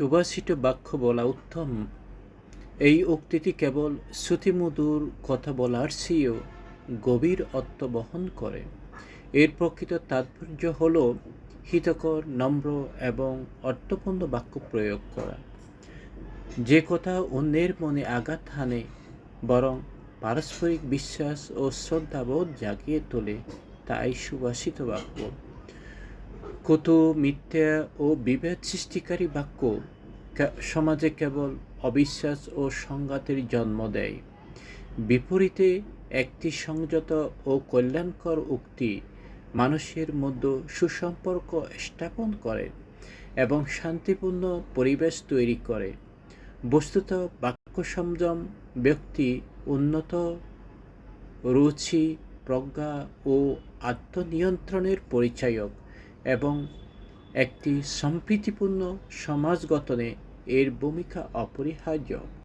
সুভাষিত বাক্য বলা উত্তম। এই উক্তিটি কেবল শ্রুতিমধুর কথা বলার চেয়েও গভীর অর্থ বহন করে। এর প্রকৃত তাৎপর্য হল হিতকর, নম্র এবং অর্থপূর্ণ বাক্য প্রয়োগ করা। যে কথা অন্যের মনে আঘাত হানে, বরং পারস্পরিক বিশ্বাস ও শ্রদ্ধাবোধ জাগিয়ে তোলে, তাই সুভাষিত বাক্য। কত মিথ্যা ও বিভেদ সৃষ্টিকারী বাক্য সমাজে কেবল অবিশ্বাস ও সংঘাতের জন্ম দেয়। বিপরীতে একটি সংযত ও কল্যাণকর উক্তি মানুষের মধ্যে সুসম্পর্ক স্থাপন করে এবং শান্তিপূর্ণ পরিবেশ তৈরি করে। বস্তুত বাক্য সংযম, ব্যক্তি উন্নত, রুচি, প্রজ্ঞা ও আত্মনিয়ন্ত্রণের পরিচায়ক। এবং একটি সম্প্রীতিপূর্ণ সমাজ গঠনে এর ভূমিকা অপরিহার্য।